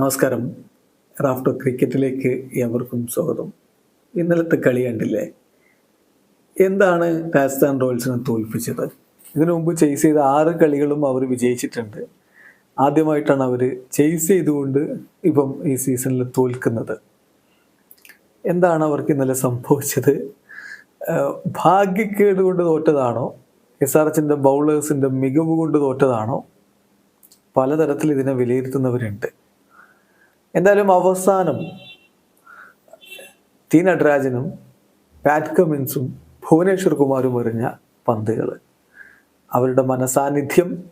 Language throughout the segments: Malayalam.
നമസ്കാരം. റാഫ്റ്റോ ക്രിക്കറ്റിലേക്ക് എവർക്കും സ്വാഗതം. ഇന്നലത്തെ കളി കണ്ടില്ലേ? എന്താണ് രാജസ്ഥാൻ റോയൽസിനെ തോൽപ്പിച്ചത്? ഇതിനു മുമ്പ് ചെയ്സ് ചെയ്ത ആറ് കളികളും അവർ വിജയിച്ചിട്ടുണ്ട്. ആദ്യമായിട്ടാണ് അവർ ചെയ്സ് ചെയ്തുകൊണ്ട് ഇപ്പം ഈ സീസണിൽ തോൽക്കുന്നത്. എന്താണ് അവർക്ക് ഇന്നലെ സംഭവിച്ചത്? ഭാഗ്യക്കേട് കൊണ്ട് തോറ്റതാണോ? എസ് ആർ എച്ചിന്റെ ബൗളേഴ്സിന്റെ മികവ് കൊണ്ട് തോറ്റതാണോ? പലതരത്തിൽ ഇതിനെ വിലയിരുത്തുന്നവരുണ്ട്. എന്തായാലും അവസാനം ടി നടരാജനും പാറ്റ് കമിൻസും ഭുവനേശ്വർ കുമാറും എറിഞ്ഞ പന്തുകൾ അവരുടെ മനസാന്നിധ്യം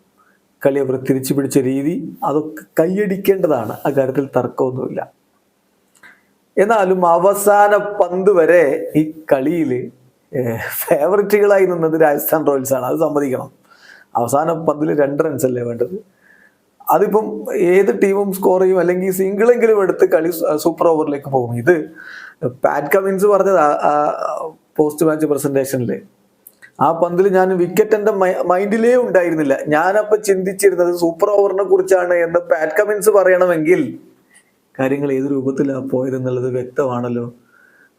കളി അവർ തിരിച്ചു പിടിച്ച രീതി അതൊക്കെ കൈയടിക്കേണ്ടതാണ്. അക്കാര്യത്തിൽ തർക്കമൊന്നുമില്ല. എന്നാലും അവസാന പന്ത് വരെ ഈ കളിയിൽ ഫേവററ്റുകളായി നിന്നത് രാജസ്ഥാൻ റോയൽസാണ്. അത് സമ്മതിക്കണം. അവസാന പന്തിൽ രണ്ട് റൺസ് അല്ലേ വേണ്ടത്? അതിപ്പം ഏത് ടീമും സ്കോർ ചെയ്യും അല്ലെങ്കിൽ സിംഗിളെങ്കിലും എടുത്ത് കളി സൂപ്പർ ഓവറിലേക്ക് പോകും. ഇത് പാറ്റ് കമിൻസ് പറഞ്ഞത് പോസ്റ്റ് മാച്ച് പ്രസന്റേഷനിൽ ആ പന്തിൽ ഞാൻ വിക്കറ്റ് എന്റെ മൈൻഡിലേ ഉണ്ടായിരുന്നില്ല. ഞാനപ്പോൾ ചിന്തിച്ചിരുന്നത് സൂപ്പർ ഓവറിനെ കുറിച്ചാണ് എന്ന് പാറ്റ് കമിൻസ് പറയണമെങ്കിൽ കാര്യങ്ങൾ ഏത് രൂപത്തിലാണ് പോയതെന്നുള്ളത് വ്യക്തമാണല്ലോ.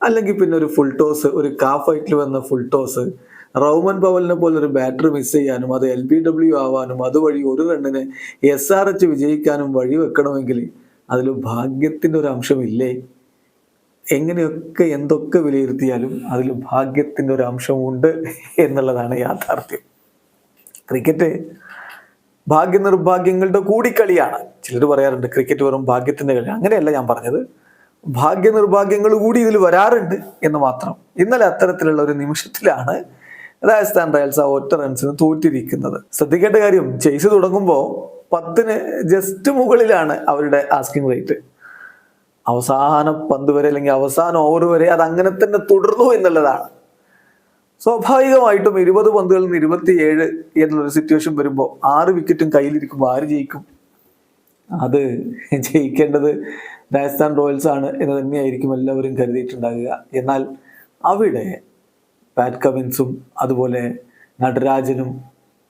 അല്ലെങ്കിൽ പിന്നെ ഒരു ഫുൾ ടോസ് ഒരു കാഫ് ഫൈറ്റിൽ വന്ന ഫുൾ ടോസ് റൗമൻ പവലിനെ പോലെ ഒരു ബാറ്റർ മിസ് ചെയ്യാനും അത് എൽ ബി ഡബ്ല്യു ആവാനും അതുവഴി ഒരു റണ്ണിന് എസ് ആർ എച്ച് വിജയിക്കാനും വഴി വെക്കണമെങ്കിൽ അതിൽ ഭാഗ്യത്തിന്റെ ഒരു അംശമില്ലേ? എങ്ങനെയൊക്കെ എന്തൊക്കെ വിലയിരുത്തിയാലും അതിൽ ഭാഗ്യത്തിന്റെ ഒരു അംശമുണ്ട് എന്നുള്ളതാണ് യാഥാർത്ഥ്യം. ക്രിക്കറ്റ് ഭാഗ്യ നിർഭാഗ്യങ്ങളുടെ കൂടിക്കളിയാണ്. ചിലർ പറയാറുണ്ട് ക്രിക്കറ്റ് വെറും ഭാഗ്യത്തിന്റെ കളി. അങ്ങനെയല്ല ഞാൻ പറഞ്ഞത്. ഭാഗ്യ നിർഭാഗ്യങ്ങൾ കൂടി ഇതിൽ വരാറുണ്ട് എന്ന് മാത്രം. ഇന്നലെ അത്തരത്തിലുള്ള ഒരു നിമിഷത്തിലാണ് രാജസ്ഥാൻ റോയൽസ് ആ ഒറ്റ റൺസിന് തോറ്റിരിക്കുന്നത്. ശ്രദ്ധിക്കേണ്ട കാര്യം ചെയ്സ് തുടങ്ങുമ്പോൾ പത്തിന് ജസ്റ്റ് മുകളിലാണ് അവരുടെ ആസ്കിംഗ് റേറ്റ് അവസാന പന്ത് വരെ അല്ലെങ്കിൽ അവസാന ഓവർ വരെ അത് അങ്ങനെ തന്നെ തുടർന്നു എന്നുള്ളതാണ്. സ്വാഭാവികമായിട്ടും ഇരുപത് പന്തുകളിൽ നിന്ന് ഇരുപത്തിയേഴ് എന്നുള്ളൊരു സിറ്റുവേഷൻ വരുമ്പോൾ ആറ് വിക്കറ്റും കയ്യിലിരിക്കുമ്പോൾ ആര് ജയിക്കും? അത് ജയിക്കേണ്ടത് രാജസ്ഥാൻ റോയൽസ് ആണ് എന്ന് തന്നെയായിരിക്കും എല്ലാവരും കരുതിയിട്ടുണ്ടാകുക. എന്നാൽ അവിടെ പാറ്റ് കമിൻസും അതുപോലെ നടരാജനും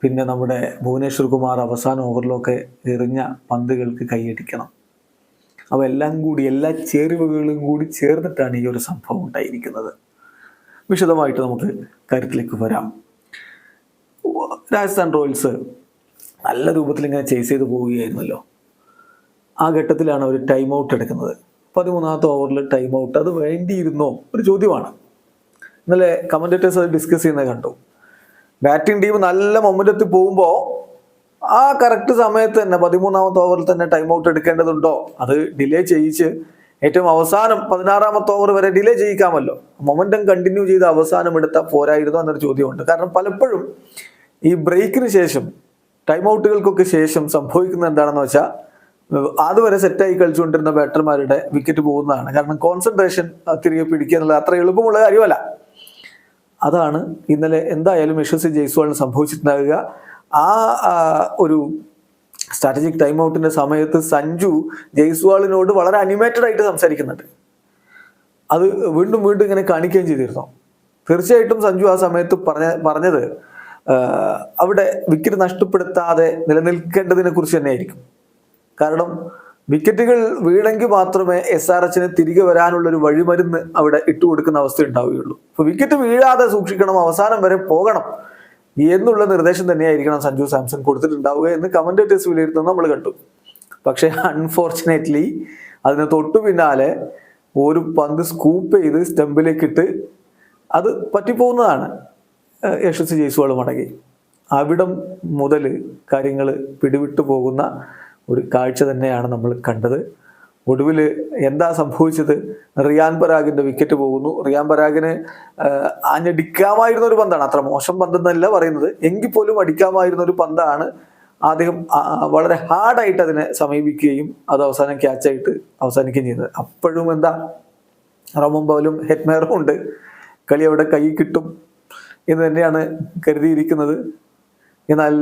പിന്നെ നമ്മുടെ ഭുവനേശ്വർ കുമാർ അവസാന ഓവറിലൊക്കെ എറിഞ്ഞ പന്തുകൾക്ക് കൈയടിക്കണം. അവ എല്ലാം കൂടി എല്ലാ ചേരുവകളും കൂടി ചേർന്നിട്ടാണ് ഈ ഒരു സംഭവം ഉണ്ടായിരിക്കുന്നത്. വിശദമായിട്ട് നമുക്ക് കാര്യത്തിലേക്ക് വരാം. രാജസ്ഥാൻ റോയൽസ് നല്ല രൂപത്തിൽ ഇങ്ങനെ ചേസ് ചെയ്ത് പോവുകയായിരുന്നല്ലോ. ആ ഘട്ടത്തിലാണ് അവർ ടൈം ഔട്ട് എടുക്കുന്നത്. പതിമൂന്നാമത്തെ ഓവറിൽ ടൈം ഔട്ട് അത് വേണ്ടിയിരുന്നോ? ഒരു ചോദ്യമാണ്. ഇന്നലെ കമന്റേറ്റേഴ്സ് അത് ഡിസ്കസ് ചെയ്യുന്നത് കണ്ടു. ബാറ്റിംഗ് ടീം നല്ല മൊമെന്റത്തിൽ പോകുമ്പോൾ ആ കറക്റ്റ് സമയത്ത് തന്നെ പതിമൂന്നാമത്തെ ഓവറിൽ തന്നെ ടൈം ഔട്ട് എടുക്കേണ്ടതുണ്ടോ? അത് ഡിലേ ചെയ്യിച്ച് ഏറ്റവും അവസാനം പതിനാറാമത്തെ ഓവർ വരെ ഡിലേ ചെയ്യിക്കാമല്ലോ. മൊമെന്റം കണ്ടിന്യൂ ചെയ്ത് അവസാനം എടുത്താൽ പോരായിരുന്നു എന്നൊരു ചോദ്യമുണ്ട്. കാരണം പലപ്പോഴും ഈ ബ്രേക്കിന് ശേഷം ടൈം ഔട്ടുകൾക്കൊക്കെ ശേഷം സംഭവിക്കുന്നത് എന്താണെന്ന് വെച്ചാൽ അതുവരെ സെറ്റായി കളിച്ചുകൊണ്ടിരുന്ന ബാറ്റർമാരുടെ വിക്കറ്റ് പോകുന്നതാണ്. കാരണം കോൺസെൻട്രേഷൻ തിരികെ പിടിക്കുക എന്നുള്ളത് അത്ര എളുപ്പമുള്ള കാര്യമല്ല. അതാണ് ഇന്നലെ എന്തായാലും യശസ്വി ജയ്സ്വാളിന് സംഭവിച്ചിട്ടുണ്ടാകുക. ആ ഒരു സ്ട്രാറ്റജിക് ടൈം ഔട്ടിന്റെ സമയത്ത് സഞ്ജു ജയ്സ്വാളിനോട് വളരെ അനിമേറ്റഡ് ആയിട്ട് സംസാരിക്കുന്നുണ്ട്. അത് വീണ്ടും വീണ്ടും ഇങ്ങനെ കാണിക്കുകയും ചെയ്തിരുന്നു. തീർച്ചയായിട്ടും സഞ്ജു ആ സമയത്ത് പറഞ്ഞ പറഞ്ഞത് അവിടെ വിക്കറ്റ് നഷ്ടപ്പെടുത്താതെ നിലനിൽക്കേണ്ടതിനെ കുറിച്ച് തന്നെയായിരിക്കും. കാരണം വിക്കറ്റുകൾ വീണെങ്കിൽ മാത്രമേ എസ് ആർ എച്ചിന് തിരികെ വരാനുള്ള ഒരു വഴിമരുന്ന് അവിടെ ഇട്ടുകൊടുക്കുന്ന അവസ്ഥ ഉണ്ടാവുകയുള്ളൂ. അപ്പൊ വിക്കറ്റ് വീഴാതെ സൂക്ഷിക്കണം അവസാനം വരെ പോകണം എന്നുള്ള നിർദ്ദേശം തന്നെയായിരിക്കണം സഞ്ജു സാംസൺ കൊടുത്തിട്ടുണ്ടാവുക എന്ന് കമന്റേറ്റേഴ്സ് വിലയിരുത്തുന്നത് നമ്മൾ കണ്ടു. പക്ഷേ അൺഫോർച്ചുനേറ്റ്ലി അതിന് തൊട്ടു പിന്നാലെ ഒരു പന്ത് സ്കൂപ്പ് ചെയ്ത് സ്റ്റമ്പിലേക്ക് ഇട്ട് അത് പറ്റിപ്പോകുന്നതാണ് യശസ് ജയ്സ്വാൾ മടങ്ങി അവിടം മുതൽ കാര്യങ്ങൾ പിടിവിട്ടു പോകുന്ന ഒരു കാഴ്ച തന്നെയാണ് നമ്മൾ കണ്ടത്. ഒടുവിൽ എന്താ സംഭവിച്ചത്? റിയാൻ പരാഗിന്റെ വിക്കറ്റ് പോകുന്നു. റിയാൻ പരാഗിന് അഞ്ഞടിക്കാമായിരുന്ന ഒരു പന്താണ്. അത്ര മോശം പന്തെന്നല്ല പറയുന്നത്. എങ്കിൽ പോലും അടിക്കാമായിരുന്ന ഒരു പന്താണ് അദ്ദേഹം വളരെ ഹാർഡായിട്ട് അതിനെ സമീപിക്കുകയും അത് അവസാനം ക്യാച്ചായിട്ട് അവസാനിക്കുകയും ചെയ്യുന്നത്. അപ്പോഴും എന്താ? റോമൻ പോലും ഹെറ്റ്മേറും ഉണ്ട്. കളി അവിടെ കൈ കിട്ടും എന്ന് തന്നെയാണ് കരുതിയിരിക്കുന്നത്. എന്നാൽ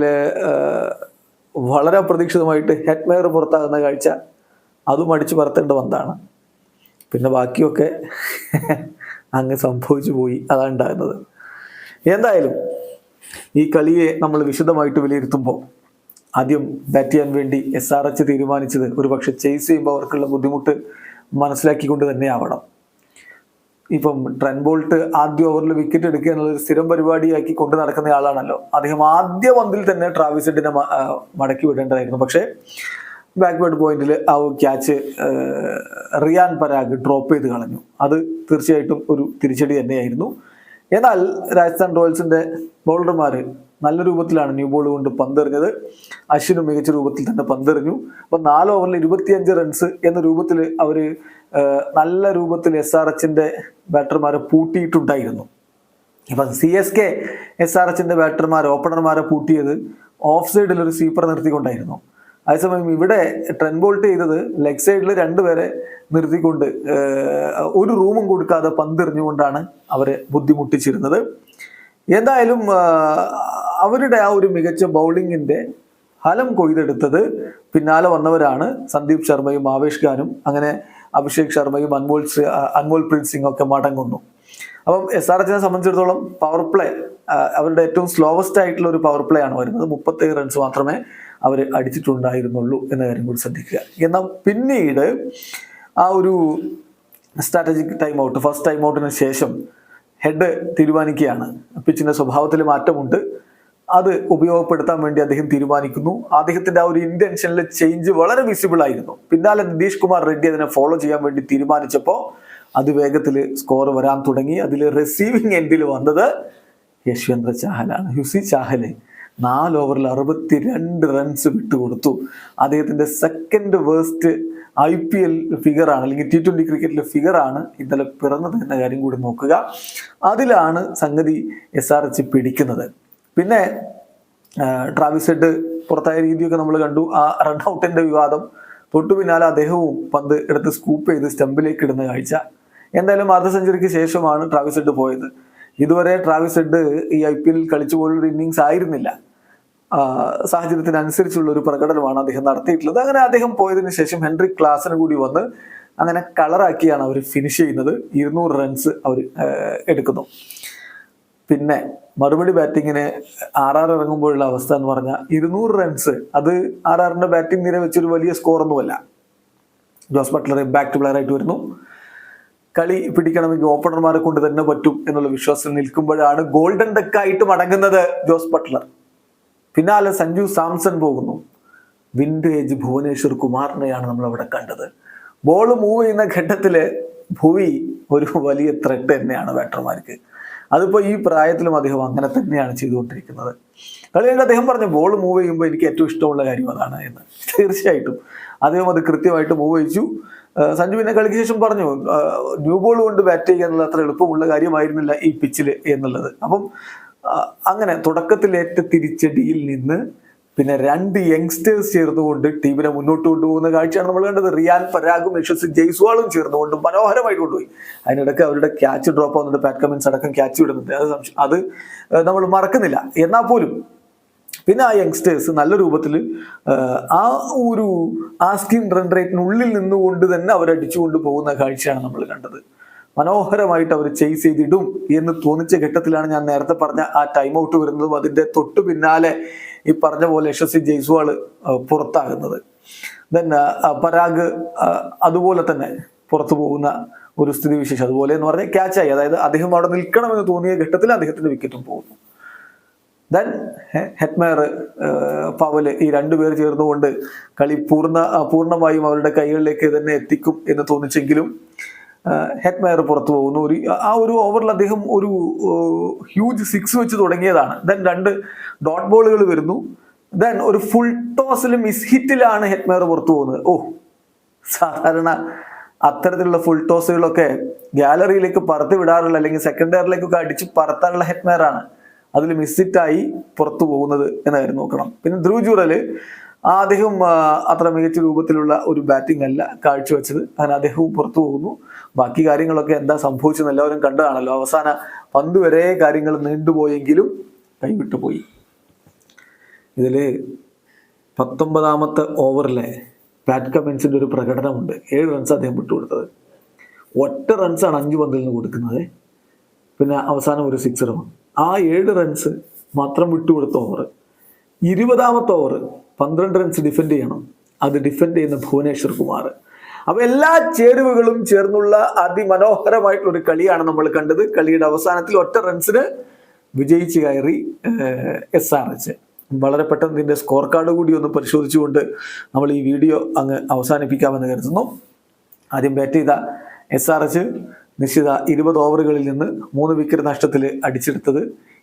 വളരെ അപ്രതീക്ഷിതമായിട്ട് ഹെഡ്മെയർ പുറത്താകുന്ന കാഴ്ച അതും അടിച്ചു പറത്തേണ്ട വന്നാണ് പിന്നെ ബാക്കിയൊക്കെ അങ്ങ് സംഭവിച്ചു പോയി അതാണ് ഉണ്ടാകുന്നത്. എന്തായാലും ഈ കളിയെ നമ്മൾ വിശദമായിട്ട് വിലയിരുത്തുമ്പോൾ ആദ്യം ബാറ്റ് ചെയ്യാൻ വേണ്ടി എസ് ആർ എച്ച് തീരുമാനിച്ചത് ഒരു പക്ഷെ ചേസ് ചെയ്യുമ്പോൾ അവർക്കുള്ള ബുദ്ധിമുട്ട് മനസ്സിലാക്കിക്കൊണ്ട് തന്നെ ആവണം. ഇപ്പം ട്രെൻ ബോൾട്ട് ആദ്യ ഓവറിൽ വിക്കറ്റ് എടുക്കുക എന്നുള്ളൊരു സ്ഥിരം പരിപാടിയാക്കി കൊണ്ട് നടക്കുന്ന ആളാണല്ലോ. അദ്ദേഹം ആദ്യ പന്തിൽ തന്നെ ട്രാവിസ് ഹെഡിനെ മടക്കി വിടേണ്ടതായിരുന്നു. പക്ഷേ ബാക്ക്വേർഡ് പോയിന്റിൽ ആ ക്യാച്ച് റിയാൻ പരാഗ് ഡ്രോപ്പ് ചെയ്ത് കളഞ്ഞു. അത് തീർച്ചയായിട്ടും ഒരു തിരിച്ചടി തന്നെയായിരുന്നു. എന്നാൽ രാജസ്ഥാൻ റോയൽസിന്റെ ബൗളർമാർ നല്ല രൂപത്തിലാണ് ന്യൂ ബോൾ കൊണ്ട് പന്തെറിഞ്ഞത്. അശ്വിനും മികച്ച രൂപത്തിൽ തന്നെ പന്തെറിഞ്ഞു. അപ്പൊ നാല് ഓവറിൽ ഇരുപത്തിയഞ്ച് റൺസ് എന്ന രൂപത്തിൽ അവർ ആ, നല്ല രൂപത്തിൽ എസ് ആർ എച്ചിന്റെ ബാറ്റർമാരെ പൂട്ടിയിട്ടുണ്ടായിരുന്നു. ഇപ്പം C S K S R എച്ചിന്റെ ബാറ്റർമാർ ഓപ്പണർമാരെ പൂട്ടിയത് ഓഫ് സൈഡിൽ ഒരു സ്വീപ്പർ നിർത്തിക്കൊണ്ടായിരുന്നു. അതേസമയം ഇവിടെ ട്രെൻ ബോൾട്ട് ചെയ്തത് ലെഗ് സൈഡിൽ രണ്ടുപേരെ നിർത്തിക്കൊണ്ട് ഒരു റൂമും കൊടുക്കാതെ പന്തെറിഞ്ഞുകൊണ്ടാണ് അവരെ ബുദ്ധിമുട്ടിച്ചിരുന്നത്. എന്തായാലും അവരുടെ ആ ഒരു മികച്ച ബൗളിങ്ങിന്റെ ഫലം കൊയ്തെടുത്തത് പിന്നാലെ വന്നവരാണ് സന്ദീപ് ശർമ്മയും ആവേശ് ഖാനും. അങ്ങനെ അഭിഷേക് ശർമ്മയും അൻമോൾ അൻമോൾ പ്രീത് സിംഗ് ഒക്കെ മടങ്ങുന്നു. അപ്പം എസ് ആർ എച്ചിനെ സംബന്ധിച്ചിടത്തോളം പവർ പ്ലേ അവരുടെ ഏറ്റവും സ്ലോവസ്റ്റ് ആയിട്ടുള്ള ഒരു പവർ പ്ലേ ആണ് വരുന്നത്. മുപ്പത്തേഴ് റൺസ് മാത്രമേ അവർ അടിച്ചിട്ടുണ്ടായിരുന്നുള്ളൂ എന്ന കാര്യം കൂടി ശ്രദ്ധിക്കുക. എന്നാൽ പിന്നീട് ആ ഒരു strategic time out first time ഔട്ടിന് ശേഷം ഹെഡ് തീരുമാനിക്കുകയാണ്. പിച്ചിന്റെ സ്വഭാവത്തിൽ മാറ്റമുണ്ട്. അത് ഉപയോഗപ്പെടുത്താൻ വേണ്ടി അദ്ദേഹം തീരുമാനിക്കുന്നു. അദ്ദേഹത്തിന്റെ ആ ഒരു ഇന്റൻഷനിൽ ചേഞ്ച് വളരെ വിസിബിൾ ആയിരുന്നു. പിന്നാലെ നിതീഷ് കുമാർ റെഡ്ഡി അതിനെ ഫോളോ ചെയ്യാൻ വേണ്ടി തീരുമാനിച്ചപ്പോൾ അത് വേഗത്തിൽ സ്കോർ വരാൻ തുടങ്ങി. അതിൽ റിസീവിങ് എൻഡിൽ വന്നത് യശ്വന്ദ്ര ചാഹലാണ്. ഹ്യുസി ചാഹൽ നാല് ഓവറിൽ അറുപത്തിരണ്ട് റൺസ് വിട്ടുകൊടുത്തു അദ്ദേഹത്തിന്റെ second worst I P L ഫിഗറാണ് അല്ലെങ്കിൽ ടി ട്വന്റി ക്രിക്കറ്റിലെ ഫിഗറാണ് ഇന്നലെ പിറന്നത് എന്ന കാര്യം കൂടി നോക്കുക. അതിലാണ് സംഗതി എസ് ആർ എച്ച് പിടിക്കുന്നത്. പിന്നെ ട്രാവിസ് ഹെഡ് പുറത്തായ രീതിയൊക്കെ നമ്മൾ കണ്ടു. ആ റൺ ഔട്ടിന്റെ വിവാദം തൊട്ടു പിന്നാലെ അദ്ദേഹവും പന്ത് എടുത്ത് സ്കൂപ്പ് ചെയ്ത് സ്റ്റമ്പിലേക്ക് ഇടുന്ന കാഴ്ച. എന്തായാലും അർദ്ധ സെഞ്ചുറിക്ക് ശേഷമാണ് ട്രാവിസ് ഹെഡ് പോയത്. ഇതുവരെ ട്രാവിസ് ഹെഡ് ഈ ഐ പി എൽ കളിച്ചു പോലൊരു ഇന്നിങ്സ് ആയിരുന്നില്ല. സാഹചര്യത്തിനനുസരിച്ചുള്ള ഒരു പ്രകടനമാണ് അദ്ദേഹം നടത്തിയിട്ടുള്ളത്. അങ്ങനെ അദ്ദേഹം പോയതിനു ശേഷം ഹെൻറി ക്ലാസിന് കൂടി വന്ന് അങ്ങനെ കളറാക്കിയാണ് അവർ ഫിനിഷ് ചെയ്യുന്നത്. ഇരുന്നൂറ് റൺസ് അവർ എടുക്കുന്നു. പിന്നെ മറുപടി ബാറ്റിങ്ങിന് ആർ ആർ ഇറങ്ങുമ്പോഴുള്ള അവസ്ഥ എന്ന് പറഞ്ഞാൽ ഇരുന്നൂറ് റൺസ്. അത് ആർ ആറിന്റെ ബാറ്റിംഗ് നിര വെച്ചൊരു വലിയ സ്കോറൊന്നുമല്ല ജോസ് ബട്ട്ലർ ഇമ്പാക്ട് പ്ലെയർ ആയിട്ട് വരുന്നു. കളി പിടിക്കണമെങ്കിൽ ഓപ്പണർമാരെ കൊണ്ട് തന്നെ പറ്റും എന്നുള്ള വിശ്വാസം നിൽക്കുമ്പോഴാണ് ഗോൾഡൻ ഡെക്കായിട്ട് മടങ്ങുന്നത് ജോസ് ബട്ട്ലർ. പിന്നാലെ സഞ്ജു സാംസൺ പോകുന്നു. വിൻഡേജ് ഭുവനേശ്വർ കുമാറിനെയാണ് നമ്മൾ അവിടെ കണ്ടത്. ബോൾ മൂവ് ചെയ്യുന്ന ഘട്ടത്തിൽ ഭുവി ഒരു വലിയ ത്രെട്ട് തന്നെയാണ് ബാറ്റർമാർക്ക് അതിപ്പോൾ ഈ പ്രായത്തിലും അദ്ദേഹം അങ്ങനെ തന്നെയാണ് ചെയ്തുകൊണ്ടിരിക്കുന്നത്. കളി അദ്ദേഹം പറഞ്ഞു ബോൾ മൂവ് ചെയ്യുമ്പോൾ എനിക്ക് ഏറ്റവും ഇഷ്ടമുള്ള കാര്യം അതാണ് എന്ന്. തീർച്ചയായിട്ടും. അദ്ദേഹം അത് കൃത്യമായിട്ട് മൂവ് ചെയ്യിച്ചു. സഞ്ജു പിന്നെ കളിക്ക് ശേഷം പറഞ്ഞു ന്യൂ ബോൾ കൊണ്ട് ബാറ്റ് ചെയ്യുക എന്നുള്ളത് അത്ര എളുപ്പമുള്ള കാര്യമായിരുന്നില്ല ഈ പിച്ചിൽ എന്നുള്ളത്. അപ്പം അങ്ങനെ തുടക്കത്തിലേറ്റ തിരിച്ചടിയിൽ നിന്ന് പിന്നെ രണ്ട് യങ്സ്റ്റേഴ്സ് ചേർന്നുകൊണ്ട് ടീമിനെ മുന്നോട്ട് കൊണ്ടുപോകുന്ന കാഴ്ചയാണ് നമ്മൾ കണ്ടത്. റിയാൻ പരാഗും യശസ്വി ജയ്സ്വാളും ചേർന്നുകൊണ്ട് മനോഹരമായിട്ട് കൊണ്ടുപോയി. അതിനിടയ്ക്ക് അവരുടെ ക്യാച്ച് ഡ്രോപ്പ് ആവുന്നുണ്ട് പാറ്റ് കമിൻസ് അടക്കം ക്യാച്ച് വിടുന്നുണ്ട് അത് അത് നമ്മൾ മറക്കുന്നില്ല. എന്നാൽ പോലും പിന്നെ ആ യങ്സ്റ്റേഴ്സ് നല്ല രൂപത്തിൽ ആ ഒരു ആസ്കിങ് റൺ റേറ്റിനുള്ളിൽ നിന്നുകൊണ്ട് തന്നെ അവരടിച്ചുകൊണ്ട് പോകുന്ന കാഴ്ചയാണ് നമ്മൾ കണ്ടത്. മനോഹരമായിട്ട് അവർ ചെയ്സ് ചെയ്തിടും എന്ന് തോന്നിച്ച ഘട്ടത്തിലാണ് ഞാൻ നേരത്തെ പറഞ്ഞ ആ ടൈം ഔട്ട് വരുന്നതും അതിന്റെ തൊട്ടു പിന്നാലെ ഈ പറഞ്ഞ പോലെ യശസ്വി ജയ്സ്വാൾ പുറത്താകുന്നത്. ദെൻ പരാഗ് അതുപോലെ തന്നെ പുറത്തു പോകുന്ന ഒരു സ്ഥിതി വിശേഷം. അതുപോലെ എന്ന് പറഞ്ഞാൽ ക്യാച്ചായി അതായത് അദ്ദേഹം അവിടെ നിൽക്കണമെന്ന് തോന്നിയ ഘട്ടത്തിൽ അദ്ദേഹത്തിന്റെ വിക്കറ്റും പോകുന്നു. ദെൻ ഹെറ്റ്മയർ പവൽ ഈ രണ്ടുപേർ ചേർന്നുകൊണ്ട് കളി പൂർണ പൂർണമായും അവരുടെ കൈകളിലേക്ക് തന്നെ എത്തിക്കും എന്ന് തോന്നിച്ചെങ്കിലും ഹെറ്റ്മയർ പുറത്തു പോകുന്നു. ഒരു ആ ഒരു ഓവറിൽ അദ്ദേഹം ഒരു ഹ്യൂജ് സിക്സ് വെച്ച് തുടങ്ങിയതാണ്. ദെൻ രണ്ട് ഡോട്ട് ബോളുകൾ വരുന്നു. ദെൻ ഒരു ഫുൾ ടോസിൽ മിസ് ഹിറ്റിലാണ് ഹെറ്റ്മയർ പുറത്തു പോകുന്നത്. ഓ സാധാരണ അത്തരത്തിലുള്ള ഫുൾ ടോസുകളൊക്കെ ഗാലറിയിലേക്ക് പറത്തി വിടാറുള്ള അല്ലെങ്കിൽ സെക്കൻഡ് സെക്കൻഡറിലേക്കൊക്കെ അടിച്ച് പറത്താനുള്ള ഹെറ്റ്മയറാണ് അതിൽ മിസ്സിറ്റായി പുറത്തു പോകുന്നത് എന്നായിരുന്നു നോക്കണം. പിന്നെ ധ്രുവ് ജൂറൽ ആ അദ്ദേഹം അത്ര മികച്ച രൂപത്തിലുള്ള ഒരു ബാറ്റിംഗ് അല്ല കാഴ്ചവെച്ചത്. അങ്ങനെ അദ്ദേഹവും പുറത്തു പോകുന്നു. ബാക്കി കാര്യങ്ങളൊക്കെ എന്താ സംഭവിച്ചെന്ന് എല്ലാവരും കണ്ടതാണല്ലോ. അവസാന പന്ത് വരെ കാര്യങ്ങൾ നീണ്ടുപോയെങ്കിലും കൈവിട്ടു പോയി. ഇതിൽ പത്തൊമ്പതാമത്തെ ഓവറിലെ പാറ്റ് കമിൻസിന്റെ ഒരു പ്രകടനമുണ്ട്. ഏഴ് റൺസ് അദ്ദേഹം വിട്ടുകൊടുത്തത്. ഒറ്റ റൺസാണ് അഞ്ച് പന്തിൽ നിന്ന് കൊടുക്കുന്നത്. പിന്നെ അവസാനം ഒരു സിക്സറും ആ ഏഴ് റൺസ് മാത്രം വിട്ടുകൊടുത്ത ഓവർ. ഇരുപതാമത്തെ ഓവർ പന്ത്രണ്ട് റൺസ് ഡിഫെൻഡ് ചെയ്യണം. അത് ഡിഫെൻഡ് ചെയ്യുന്ന ഭുവനേശ്വർ കുമാർ. അപ്പൊ എല്ലാ ചേരുവകളും ചേർന്നുള്ള അതിമനോഹരമായിട്ടുള്ള ഒരു കളിയാണ് നമ്മൾ കണ്ടത്. കളിയുടെ അവസാനത്തിൽ ഒറ്റ റൺസിന് വിജയിച്ച് കയറി എസ് ആർ എച്ച് വളരെ പെട്ടെന്ന് ഇതിന്റെ സ്കോർ കാർഡ് കൂടി ഒന്ന് പരിശോധിച്ചുകൊണ്ട് നമ്മൾ ഈ വീഡിയോ അങ്ങ് അവസാനിപ്പിക്കാമെന്ന് കരുതുന്നു. ആദ്യം ബാറ്റ് ചെയ്ത എസ് ആർ എച്ച് നിശ്ചിത ഇരുപത് ഓവറുകളിൽ നിന്ന് മൂന്ന് വിക്കറ്റ് നഷ്ടത്തിൽ അടിച്ചെടുത്തത്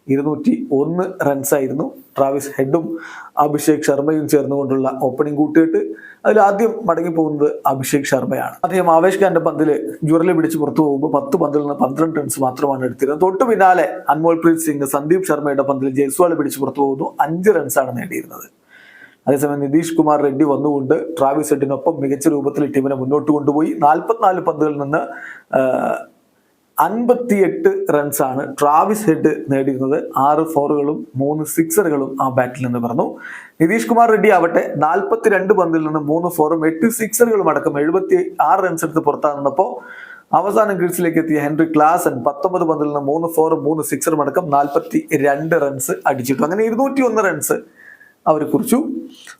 ഇരുന്നൂറ്റി ഒന്ന് റൺസായിരുന്നു. ട്രാവിസ് ഹെഡും അഭിഷേക് ശർമ്മയും ചേർന്നുകൊണ്ടുള്ള ഓപ്പണിംഗ് കൂട്ടിയിട്ട് അതിൽ ആദ്യം മടങ്ങിപ്പോകുന്നത് അഭിഷേക് ശർമ്മയാണ്. അദ്ദേഹം ആവേശ് ഖാന്റെ പന്തിൽ ജുറലി പിടിച്ച് പുറത്തു പോകുമ്പോൾ പത്ത് പന്തിൽ നിന്ന് പന്ത്രണ്ട് റൺസ് മാത്രമാണ് എടുത്തിരുന്നത്. തൊട്ടു പിന്നാലെ അൻമോൾ പ്രീത് സിംഗ് സന്ദീപ് ശർമ്മയുടെ പന്തിൽ ജയ്സ്വാൾ പിടിച്ച് പുറത്തു പോകുന്നു. അഞ്ച് റൺസാണ് നേടിയിരുന്നത്. അതേസമയം നിതീഷ് കുമാർ റെഡ്ഡി വന്നുകൊണ്ട് ട്രാവിസ് ഹെഡിനൊപ്പം മികച്ച രൂപത്തിൽ ടീമിനെ മുന്നോട്ട് കൊണ്ടുപോയി. നാൽപ്പത്തിനാല് പന്തുകളിൽ നിന്ന് അൻപത്തിയെട്ട് റൺസാണ് ട്രാവിസ് ഹെഡ് നേടിയിരുന്നത്. ആറ് ഫോറുകളും മൂന്ന് സിക്സറുകളും ആ ബാറ്റിൽ നിന്ന് പറഞ്ഞു നിതീഷ് കുമാർ റെഡ്ഡി ആവട്ടെ നാൽപ്പത്തിരണ്ട് പന്തിൽ നിന്ന് മൂന്ന് ഫോറും എട്ട് സിക്സറുകളും അടക്കം എഴുപത്തി ആറ് റൺസ് എടുത്ത് പുറത്താകുന്നപ്പോൾ അവസാനം ക്രീസിലേക്ക് എത്തിയ ഹെൻറി ക്ലാസൻ പത്തൊമ്പത് പന്തിൽ നിന്ന് മൂന്ന് ഫോറും മൂന്ന് സിക്സറും അടക്കം നാൽപ്പത്തി രണ്ട് റൺസ് അടിച്ചിട്ടു. അങ്ങനെ ഇരുന്നൂറ്റി ഒന്ന് റൺസ് അവർ കുറിച്ചു.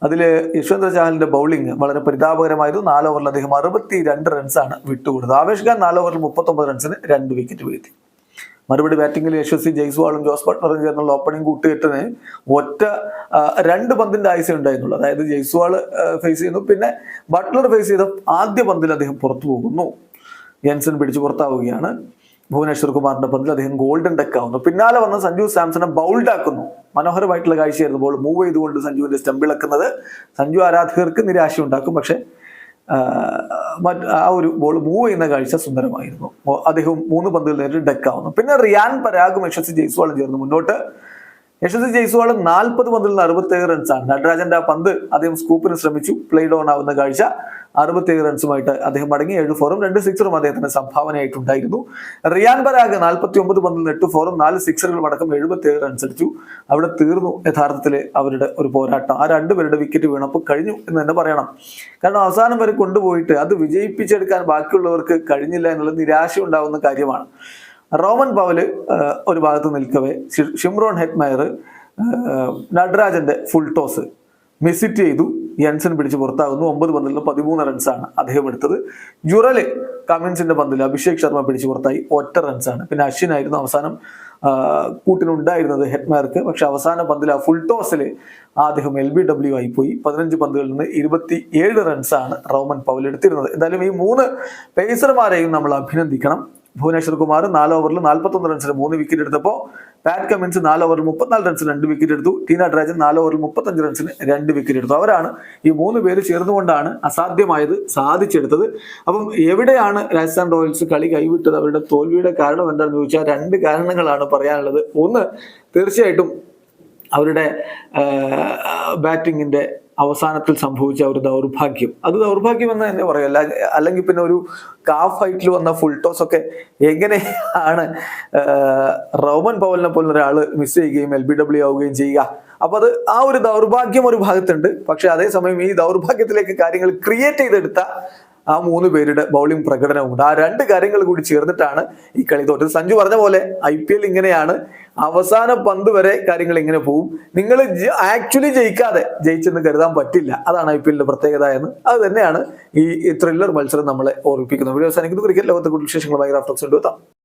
അതിൽ യശ്വന്ത് ചാഹലിന്റെ ബൗളിംഗ് വളരെ പരിതാപകരമായിരുന്നു. നാല് ഓവറിൽ അദ്ദേഹം അറുപത്തി രണ്ട് റൺസാണ് വിട്ടുകൊടുത്തത്. ആവേശ് ഖാൻ നാല് ഓവറിൽ മുപ്പത്തൊമ്പത് റൺസിന് രണ്ട് വിക്കറ്റ് വീഴ്ത്തി. മറുപടി ബാറ്റിംഗിൽ യശസ്വി ജയ്സ്വാളും ജോസ് ബട്ട്ലറും ചേർന്നുള്ള ഓപ്പണിംഗ് കൂട്ടുകെട്ടിന് ഒറ്റ രണ്ട് പന്തിന്റെ ആയുസ് ഉണ്ടായിരുന്നുള്ളൂ. അതായത് ജയ്സ്വാൾ ഫേസ് ചെയ്യുന്നു. പിന്നെ ബട്ട്ലർ ഫേസ് ചെയ്ത ആദ്യ പന്തിൽ അദ്ദേഹം പുറത്തു പോകുന്നു. ജെൻസൺ പിടിച്ചു പുറത്താവുകയാണ്. ഭുവനേശ്വർ കുമാറിന്റെ പന്തിൽ അദ്ദേഹം ഗോൾഡൻ ഡെക്ക് ആവുന്നു പിന്നാലെ വന്ന സഞ്ജു സാംസണെ ബൗൾഡ് ആക്കുന്നു മനോഹരമായിട്ടുള്ള കാഴ്ചയായിരുന്നു ബോൾ മൂവ് ചെയ്തുകൊണ്ട് സഞ്ജുവിന്റെ സ്റ്റമ്പിളക്കുന്നത് സഞ്ജു ആരാധകർക്ക് നിരാശ ഉണ്ടാക്കും പക്ഷേ ആ ഒരു ബോൾ മൂവ് ചെയ്യുന്ന കാഴ്ച സുന്ദരമായിരുന്നു. അദ്ദേഹം മൂന്ന് പന്തുകൾ നേരിട്ട് ഡെക്കാവുന്നു പിന്നെ റിയാൻ പരാഗും യശസ്വി ജയ്സ്വാളും ചേർന്ന് മുന്നോട്ട്. യശസ്വി ജയ്സ്വാൾ നാൽപ്പത് പന്തിൽ നിന്ന് അറുപത്തേഴ് റൺസാണ്. നടരാജന്റെ ആ പന്ത് അദ്ദേഹം സ്കൂപ്പിന് ശ്രമിച്ചു. പ്ലേ ഡൗൺ ആവുന്ന കാഴ്ച അറുപത്തേഴ് റൺസുമായിട്ട് അദ്ദേഹം മടങ്ങി. ഏഴ് ഫോറും രണ്ട് സിക്സറും അദ്ദേഹത്തിന് സംഭാവനയായിട്ടുണ്ടായിരുന്നു. റിയാൻ ബരാഗ് നാൽപ്പത്തി ഒമ്പത് പന്തിൽ നിന്ന് എട്ട് ഫോറും നാല് സിക്സറുകളും അടക്കം എഴുപത്തേഴ് റൺസ് അടിച്ചു. അവിടെ തീർന്നു യഥാർത്ഥത്തിൽ അവരുടെ ഒരു പോരാട്ടം. ആ രണ്ടുപേരുടെ വിക്കറ്റ് വീണപ്പോൾ കഴിഞ്ഞു എന്ന് തന്നെ പറയണം. കാരണം അവസാനം വരെ കൊണ്ടുപോയിട്ട് അത് വിജയിപ്പിച്ചെടുക്കാൻ ബാക്കിയുള്ളവർക്ക് കഴിഞ്ഞില്ല എന്നുള്ള നിരാശ ഉണ്ടാവുന്ന കാര്യമാണ്. റോമൻ പവൽ ഒരു ഭാഗത്ത് നിൽക്കവേ. ഷിംറോൺ ഹെറ്റ്മയർ നടരാജന്റെ ഫുൾ ടോസ് മിസിറ്റ് ചെയ്തു. യൻസൺ പിടിച്ച് പുറത്താകുന്നു. ഒമ്പത് പന്തിൽ പതിമൂന്ന് റൺസാണ് അദ്ദേഹം എടുത്തത്. ജുറൽ കമിൻസിന്റെ പന്തിൽ അഭിഷേക് ശർമ്മ പിടിച്ച് പുറത്തായി. ഒറ്റ റൺസാണ് പിന്നെ അശ്വിനായിരുന്നു അവസാനം കൂട്ടിനുണ്ടായിരുന്നത് ഹെറ്റ്മാർക്ക് പക്ഷെ അവസാന പന്തിൽ ആ ഫുൾ ടോസിൽ അദ്ദേഹം എൽ ബി ഡബ്ല്യു ആയി പോയി. പതിനഞ്ച് പന്തുകളിൽ നിന്ന് ഇരുപത്തി ഏഴ് റൺസാണ് റോമൻ പവൽ എടുത്തിരുന്നത്. എന്തായാലും ഈ മൂന്ന് പേസർമാരെയും നമ്മൾ അഭിനന്ദിക്കണം. ഭുവനേശ്വർ കുമാർ നാല് ഓവറിൽ നാൽപ്പത്തൊന്ന് റൺസിന് മൂന്ന് വിക്കറ്റ് എടുത്തപ്പോൾ പാറ്റ് കമ്മിൻസ് നാല് ഓവറിൽ മുപ്പത്തിനാല് റൺസിന് രണ്ട് വിക്കറ്റ് എടുത്തു. ടീന ഡ്രാജൻ നാല് ഓവറിൽ മുപ്പത്തഞ്ച് റൺസിന് രണ്ട് വിക്കറ്റ് എടുത്തു. അവരാണ് ഈ മൂന്ന് പേര് ചേർന്നുകൊണ്ടാണ് അസാധ്യമായത് സാധിച്ചെടുത്തത്. അപ്പം എവിടെയാണ് രാജസ്ഥാൻ റോയൽസ് കളി കൈവിട്ടത്? അവരുടെ തോൽവിയുടെ കാരണം എന്താണെന്ന് ചോദിച്ചാൽ രണ്ട് കാരണങ്ങളാണ് പറയാനുള്ളത്. ഒന്ന് തീർച്ചയായിട്ടും അവരുടെ ബാറ്റിങ്ങിന്റെ അവസാനത്തിൽ സംഭവിച്ച ഒരു ദൗർഭാഗ്യം. അത് ദൗർഭാഗ്യം എന്ന് തന്നെ പറയും. അല്ല അല്ലെങ്കിൽ പിന്നെ ഒരു കാഫ് ഫൈറ്റിൽ വന്ന ഫുൾ ടോസ് ഒക്കെ എങ്ങനെയാണ് റോമൻ പവലിനെ പോലുള്ള ഒരാൾ മിസ് ചെയ്യുകയും എൽ ബി ഡബ്ല്യു ആവുകയും ചെയ്യുക. അപ്പൊ അത് ആ ഒരു ദൗർഭാഗ്യം ഒരു ഭാഗത്തുണ്ട്. പക്ഷെ അതേസമയം ഈ ദൗർഭാഗ്യത്തിലേക്ക് കാര്യങ്ങൾ ക്രിയേറ്റ് ചെയ്തെടുത്ത ആ മൂന്ന് പേരുടെ ബൗളിംഗ് പ്രകടനമുണ്ട് ആ രണ്ട് കാര്യങ്ങൾ കൂടി ചേർന്നിട്ടാണ് ഈ കളി തോറ്റത്. സഞ്ജു പറഞ്ഞ പോലെ ഐ പി എൽ ഇങ്ങനെയാണ്. അവസാന പന്ത് വരെ കാര്യങ്ങൾ ഇങ്ങനെ പോകും നിങ്ങൾ ആക്ച്വലി ജയിക്കാതെ ജയിച്ചെന്ന് കരുതാൻ പറ്റില്ല. അതാണ് ഐ പി എല്ലിന്റെ പ്രത്യേകത എന്ന്. അത് തന്നെയാണ് ഈ ത്രില്ലർ മത്സരം നമ്മളെ ഓർമ്മിപ്പിക്കുന്നത്. വീഡിയോ അവസാനിക്കുന്നത് ക്രിക്കറ്റ് ലോകത്തെ കൂടുതൽ വിശേഷങ്ങൾ കൊണ്ടുവെത്താം.